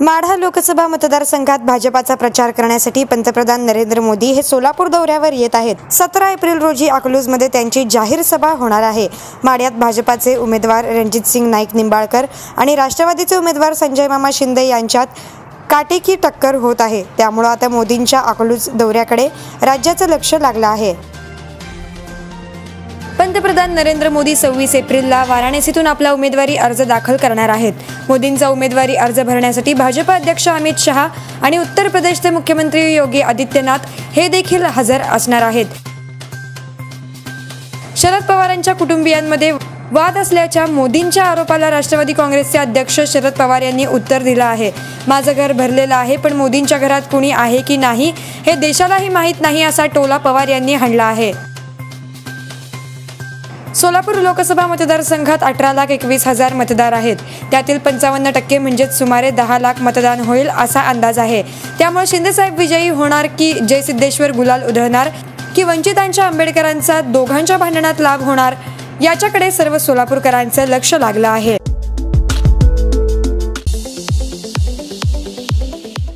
माढा लोकसभा मतदारसंघात भाजपाचा प्रचार करण्यासाठी पंतप्रधान नरेंद्र मोदी हे सोलापूर दौऱ्यावर येत आहेत. सतरा एप्रिल रोजी अकलूजमध्ये त्यांची जाहीर सभा होणार आहे. माढ्यात भाजपाचे उमेदवार रणजित सिंग नाईक निंबाळकर आणि राष्ट्रवादीचे उमेदवार संजय मामा शिंदे यांच्यात काटेकी टक्कर होत आहे. त्यामुळं आता मोदींच्या अकलूज दौऱ्याकडे राज्याचं लक्ष लागलं आहे. पंतप्रधान नरेंद्र मोदी सव्वीस एप्रिलला वाराणसीतून आपला उमेदवारी अर्ज दाखल करणार आहेत. मोदींचा उमेदवारी अर्ज भरण्यासाठी भाजप अध्यक्ष अमित शहा आणि उत्तर प्रदेशचे मुख्यमंत्री योगी आदित्यनाथ हे देखील हजर असणार आहेत. शरद पवारांच्या कुटुंबियांमध्ये वाद असल्याच्या मोदींच्या आरोपाला राष्ट्रवादी काँग्रेसचे अध्यक्ष शरद पवार यांनी उत्तर दिलं आहे. माझं घर भरलेलं आहे पण मोदींच्या घरात कुणी आहे की नाही हे देशालाही माहीत नाही असा टोला पवार यांनी हाणला आहे. सोलापूर लोकसभा मतदारसंघात अठरा लाख एकवीस हजार मतदार आहेत. त्यातील पंचावन्न टक्के म्हणजेच सुमारे दहा लाख मतदान होईल असा अंदाज आहे. त्यामुळे शिंदेसाहेब विजयी होणार की जय सिद्धेश्वर गुलाल उधळणार की वंचितांच्या आंबेडकरांचा दोघांच्या भांडणात लाभ होणार? याच्याकडे सर्व सोलापूरकरांचं लक्ष लागलं आहे.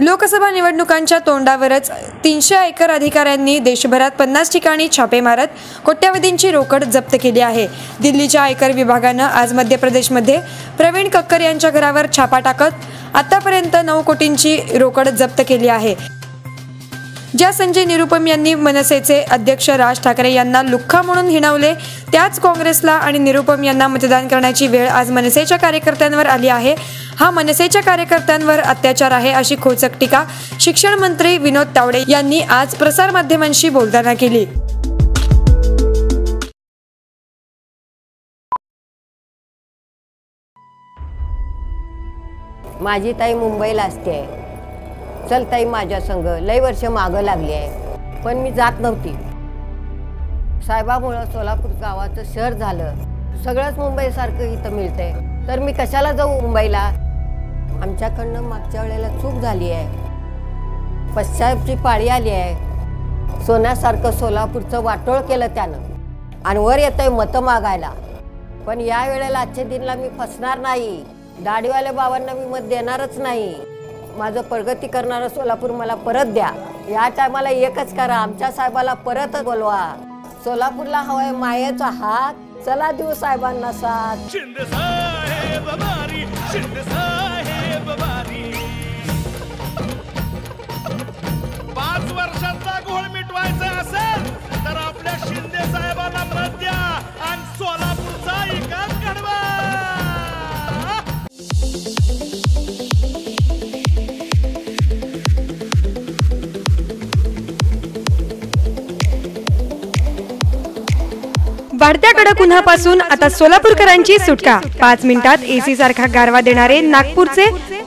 लोकसभा निवडणुकांच्या तोंडावरच तीनशे आयकर अधिकाऱ्यांनी देशभरात पन्नास ठिकाणी छापे मारत कोट्यावधींची रोकड जप्त केली आहे. दिल्लीच्या आयकर विभागानं आज मध्य प्रदेशमध्ये प्रवीण कक्कर यांच्या घरावर छापा टाकत आतापर्यंत नऊ कोटींची रोकड जप्त केली आहे. ज्या संजय निरुपम यांनी मनसेचे अध्यक्ष राज ठाकरे यांना लुख्खा म्हणून हिणवले त्याच काँग्रेसला आणि निरुपम यांना मतदान करण्याची वेळ आज मनसेच्या कार्यकर्त्यांवर आली आहे. हा मनसेच्या कार्यकर्त्यांवर अत्याचार आहे अशी खोचक टीका शिक्षण मंत्री विनोद तावडे यांनी आज प्रसारमाध्यमांशी बोलताना केली. माझी ताई मुंबईला असते. चल ताई माझ्या संग लय वर्ष मागं लागली आहे. पण मी जात नव्हती. साहेबामुळं सोलापूर गावाचं शहर झालं. सगळंच मुंबईसारखं इथं मिळतंय. तर मी कशाला जाऊ मुंबईला? आमच्याकडनं मागच्या वेळेला चूक झाली आहे. पश्चातची पाळी आली आहे. सोन्यासारखं सोलापूरचं वाटोळ केलं त्यानं. आणि वर येतंय मतं मागायला. पण या वेळेला आजच्या दिनला मी फसणार नाही. दाढीवाल्या बाबांना मी मत देणारच नाही. माझं प्रगती करणारं सोलापूर मला परत द्या. या टायमाला एकच करा. आमच्या साहेबाला परत बोलवा. सोलापूरला हवाय मायेचा हात. चला देऊ साहेबांना साथ. पाच वर्षांचा घोळ मिटवायचा असेल तर आपल्या शिंदे साहेबांना परत द्या आणि सोलापूर वाढत्या कडक उन्हापासून आता सोलापूरकरांची सुटका. पाच मिनिटात एसी सारखा गारवा देणारे नागपूरचे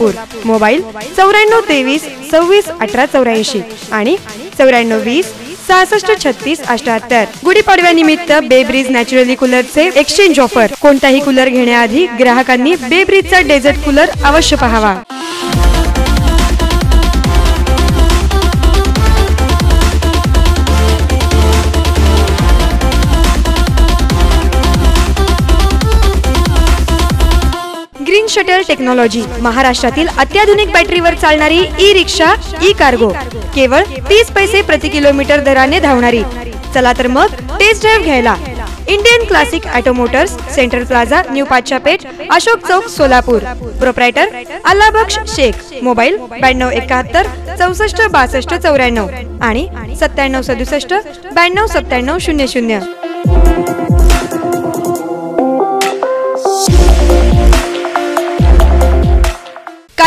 मोबाईल चौऱ्याण्णव तेवीस सव्वीस अठरा चौऱ्याऐंशी आणि चौऱ्याण्णव वीस सहासष्ट छत्तीस अठ्याहत्तर. गुढीपाडव्यानिमित्त बेब्रिज नॅचरली कूलरचे एक्सचेंज ऑफर कोणताही कूलर घेण्याआधी ग्राहकांनी बेब्रिजचा डेझर्ट कूलर अवश्य पहावा. Green technology. महाराष्ट्रातील अत्याधुनिक बॅटरीवर चालणारी ई रिक्षा ई कार्गो केवळ तीस पैसे प्रति किलोमीटर दराने धावणारी. चला तर मग टेस्ट ड्राईव्ह घ्यायला. Indian classic automotors central plaza new Patshapeth Ashok चौक सोलापूर प्रोप्रायटर अल्लाबक्ष शेख मोबाईल ब्याण्णव एकाहत्तर चौसष्ट बासष्ट चौऱ्याण्णव. आणि सत्त्याण्णव सदुसष्ट ब्याण्णव सत्त्याण्णव शून्य शून्य.